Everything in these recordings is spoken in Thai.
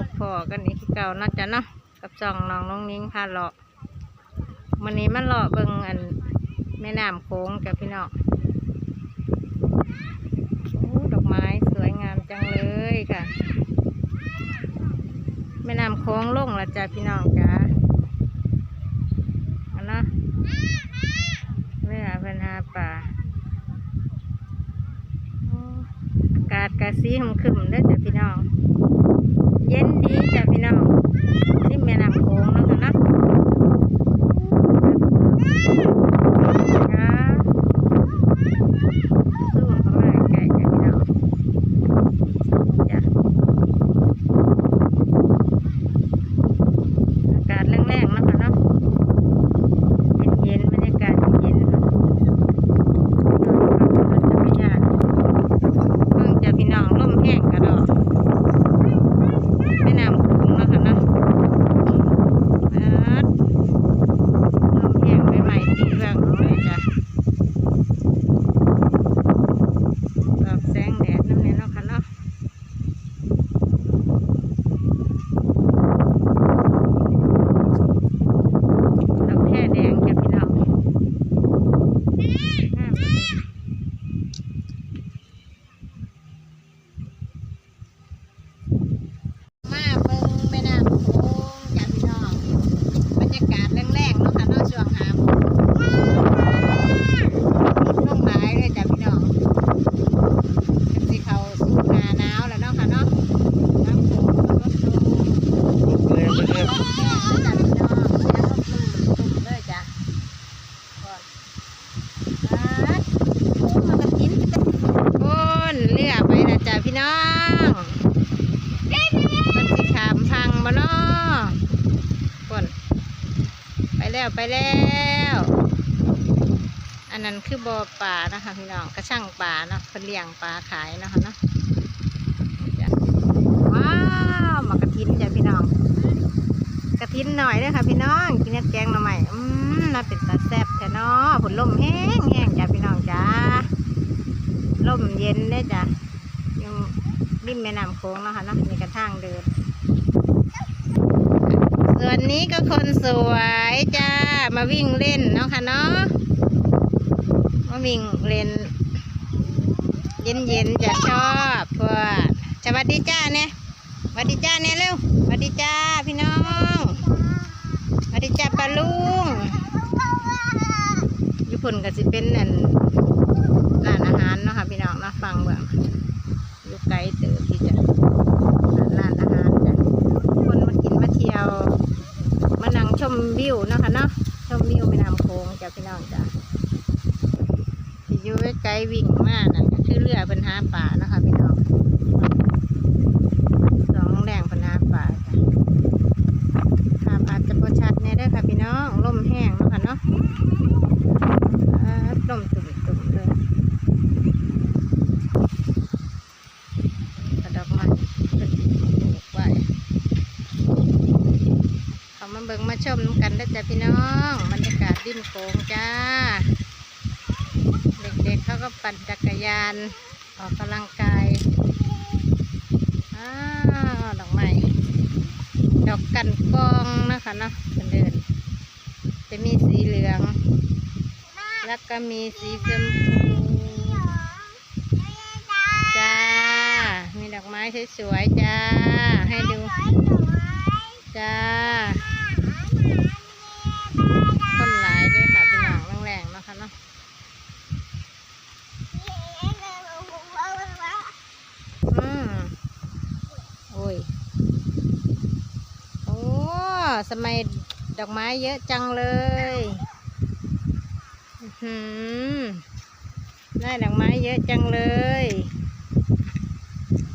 น้องมันนี่ก็พบพอกันอีกคือเก่าเนาจะเนาะกับจองน้องน้องนิ้งพาเลาะมันนี้มันเลาะเบิ่งอันแม่น้ำโค้งจ้ะพี่น้องดอกไม้สวยงามจังเลยค่ะ แม่น้ำโค้งลงละจ้ะพี่น้องจ้ะเอาเนาะเวลาเป็นหาป่าโอ้อากาศกะสีหึมครึมๆเด้จ้ะพี่น้อง เย็นดีจ้ะพี่น้องนี่แม่น้ำโขงแล้วกันนะจ้าสู้เข้ามาใกล้ๆจ้ะพี่น้องจ้ะอากาศแรงๆนะคะเนาะเย็นๆบรรยากาศเย็นๆค่ะมันจะไม่ยาก เพิ่งจะพี่น้องร่มแห้งกระดอกแม่น้ำโขงนะคะเนาะเอิ้นร่มแห้งใหม่ๆตีเรื่องเลยจ้ะดอกแสงแดดน้ำเนี่ยเนาะค่ะเนาะดอกแค่แดงจ้ะพี่น้องงามดี มาเบิ่งแม่น้ำโขงจ้ะพี่น้องบรรยากาศแรงๆเนาะค่ะเนาะช่วงหาโมงลดลงหลายเลยจ้ะพี่น้องเป็นสิเขาสู่หน้าหนาวแล้วเนาะค่ะเนาะน้ำโขงก็ลดลง เริ่มเริ่ม ลดแห้งแล้วจ้ะพี่น้องอย่าลดลุ่มเลยจ้ะก่อนปัดโอ้มันก็กินโอนเรือไปนะจ้ะพี่น้ องมันสิขามพังบ่เนาะคนไปแล้วไปแล้ว อันนั้นคือบ่อปลานะคะพี่น้องกระช่างปลาเนาะเพิ่นเลี้ยงปลาขายนะคะเนาะว้าวมากระทินจ้ะพี่น้องกระทินหน่อยเด้อค่ะพี่น้องกินแกงหน่อไม้อืมน่าเป็นตาแซ่บแท้เนาะฝนลมแห้งแห้งจ้ะพี่น้องจ้าลมเย็นเด้อจ้ะ ริมแม่น้ำโค้งเนาะค่ะเนาะมีกระทางเดิน ส่วนนี้ก็คนสวยจ้า มาวิ่งเล่นเนาะค่ะเนาะ มาวิ่งเล่น เย็นเย็นๆจะชอบเพื่อสวัสดีจ้าเนี่ยสวัสดีจ้าเนี่ยเร็วสวัสดีจ้าพี่น้องสวัสดีจ้าปลาลุงญี่ปุ่นก็สิเป็นอันร้านอาหารเนาะค่ะพี่น้องเนาะฟังเบื้องอยู่ไกลเติบที่จะร้านอาหารจ้ะ คนมากินมาเที่ยว มานั่งชมวิวเนาะค่ะเนาะชมวิวแม่น้ำโขง จ้ะพี่น้องจ้ะที่อยู่ใกล้วิ่งมานั่นก็คือเรือเพิ่นหาป่านะคะพี่น้องสองแรงเพิ่นหาป่าจ้ะภาพอาจจะประชัดแน่เด้อค่ะพี่น้องลมแห้งเนาะค่ะเนาะอ่าลมตุ่มๆเลยกระดอกไม้เพิ่นปลูกไว้ เขามาเบิ่งมาชมน้ำกันได้จ้ะพี่น้องบรรยากาศริมโขงจ้า เด็กๆเขาก็ปั่นจักรยาน ออกกำลังกายอ้าวดอกไม้ดอกกันกองนะคะเนาะเป็นเดินจะมีสีเหลือง แล้วก็มีสีชมพูจ้า มีดอกไม้สวยๆจ้า ให้ดู จ้า คนหลายด้วยค่ะพี่น้องแรงๆเนาะคะเนาะอืมโอ้ย โอ้ สมัยดอกไม้เยอะจังเลยหือได้ดอกไม้เยอะจังเลย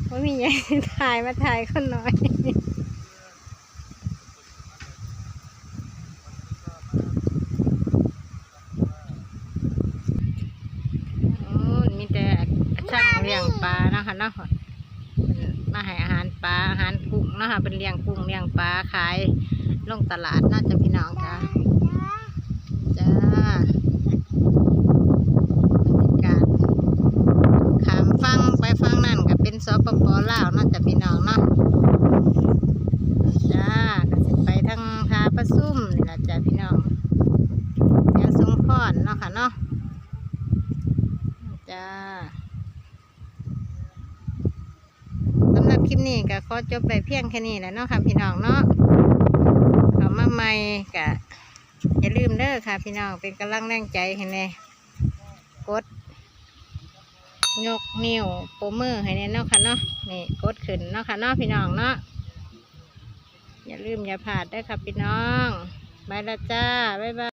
ว่ามีใหญ่ถ่ายมาถ่ายคนน้อยมีแต่ช่างเลี้ยงปลานะคะเนาะมาให้อาหารปลาอาหารกุ้งนะคะเป็นเลี้ยงกุ้งเลี้ยงปลาขาย ลงตลาดน่าจะพี่น้องจ้าจ้าบรรยากาศขามฟังไปฟังนั่นก็เป็นซสปปล่าวน่าจะพี่น้องเนาะจ้าก็จะไปทางทาประซุ่มนี่ละจ้าพี่น้องยังสงพรเนาะค่ะเนาะจ้าสำหรับคลิปนี้ก็ขอจบไปเพียงแค่นี้แหละเนาะค่ะพี่น้องเนาะ ใหม่กะอย่าลืมเด้อค่ะ พี่น้องเป็นกำลังแรงใจให้แน่กด ยกนิ้วโปรมือให้แน่เนาะค่ะเนาะนี่กดขึ้นเนาะค่ะเนาะพี่น้องเนาะอย่าลืมอย่าพลาดเด้อค่ะพี่น้องบายละจ้าบ๊ายบาย